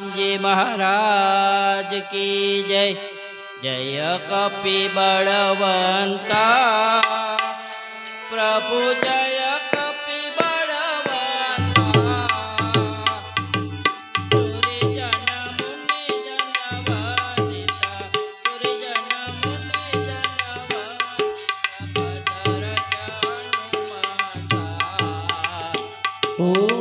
જી મહારાજ કી જય. જય કપી બળવંતા. પ્રભુ જય Oh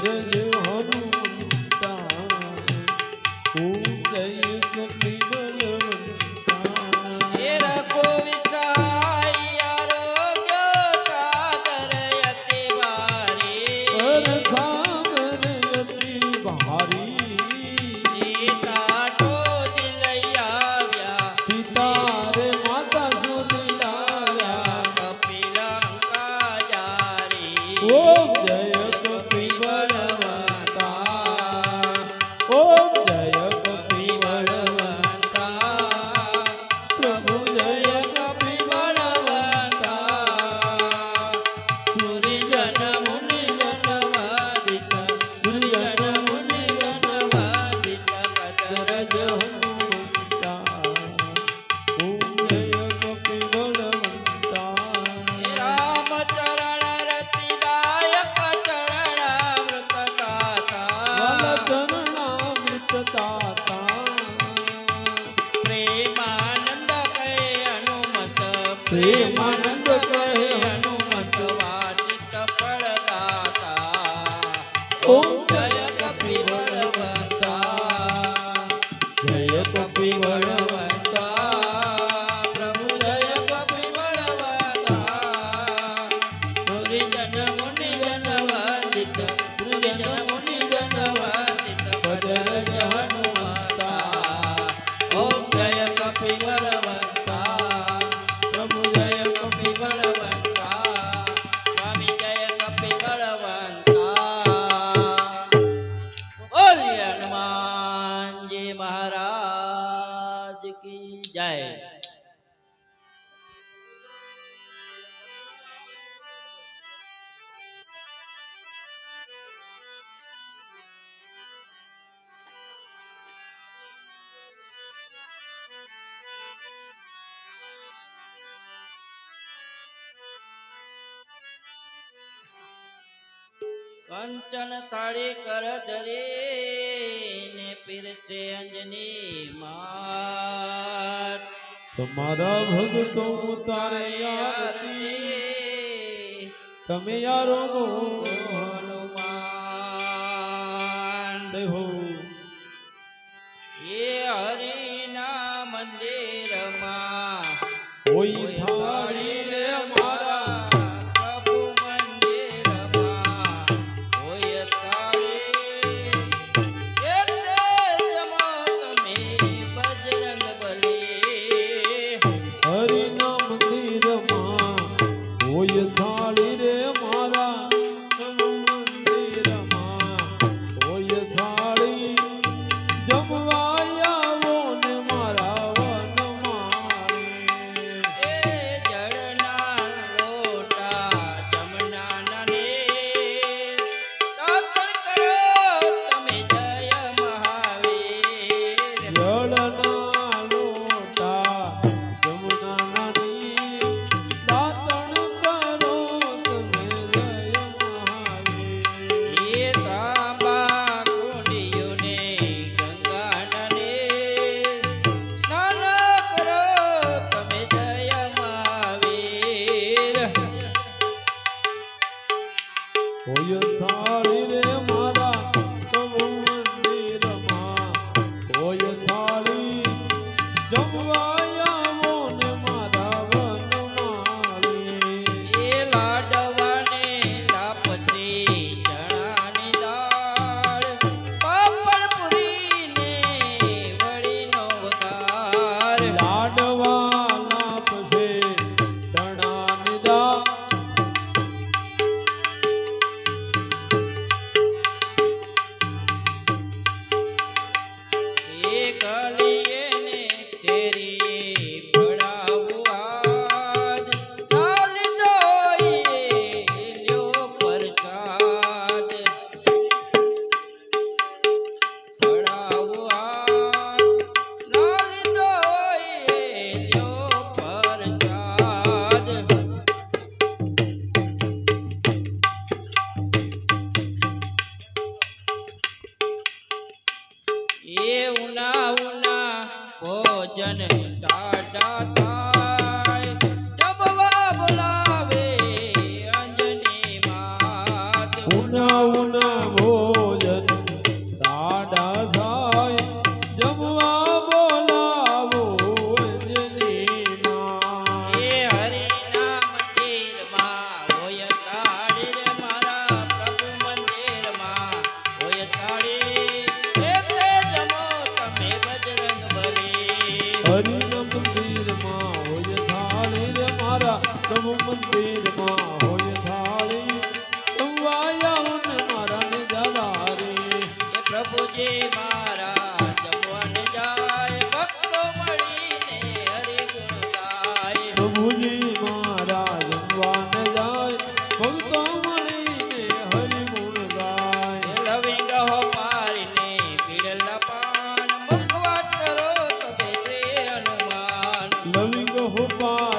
Guru પ્રેમાનંદ પ્રેમાનંદ કી જય કંચન થાળી કર ધરે પીર છે અંજની માત તમારા ભગતો તારે યાર તમે યારો ગો ভোপা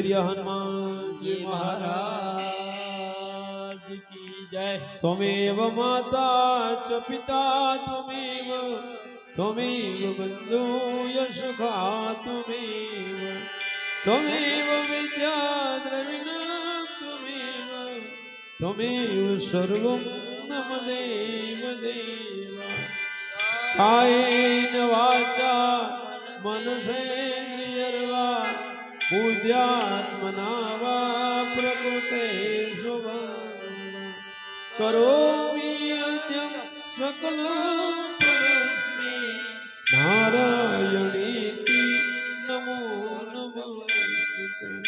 શ્રી હનુમાનજી મહારાજ કી જય ત્વમેવ માતા ચ પિતા ત્વમેવ ત્વમેવ બંધુ યશખા ત્વમેવ ત્વમેવ વિદ્યા દ્રવિણ ત્વમેવ ત્વમેવ સર્વમ નમ દેવ દેવ કાયેન વાચા મનસેન પૂજ્યાત્મના પ્રકૃતે કરોમી અદ્યમ સકલ પરસ્મી નારાયણીતિ નમો નમસ્તે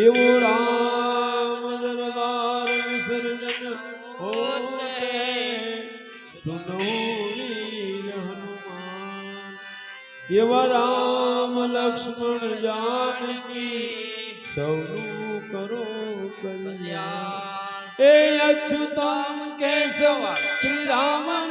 એવો રામ દરબાર વિસર્જન હોતે. સુનોરી હનુમાન. એવા રામ લક્ષ્મણ જાનકી. સૌનું કરો કલ્યાણ. એ અચ્યુતમ કેશવ શ્રી રામ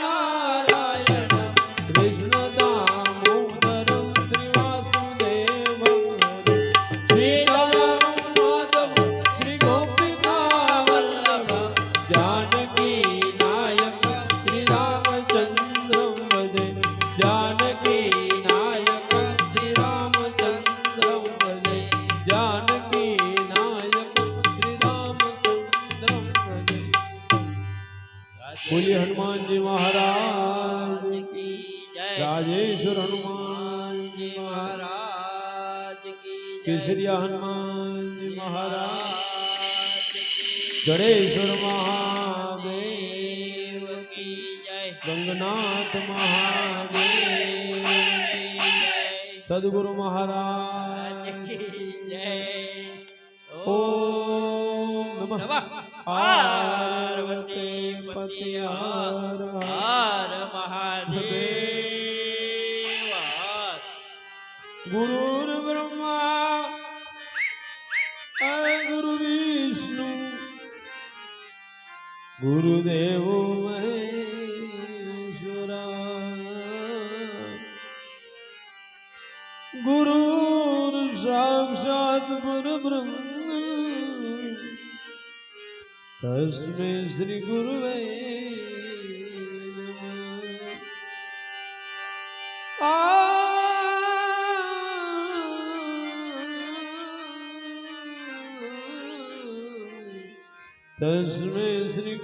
કેસરિયા હનુમાનજી મહારાજ. જડેશ્વર મહાદેવ દેવ કી જય. ગંગનાથ મહાદેવ સદગુરુ મહારાજ કી જય. ઓમ નમઃ. પાર્વતી પતિ હર હર મહાદેવ. હર. ગુરુદેવ ગુરુર સાક્ષાત પરબ્રહ્મ તસ્મે શ્રી ગુરુવે તસ્મે શ્રી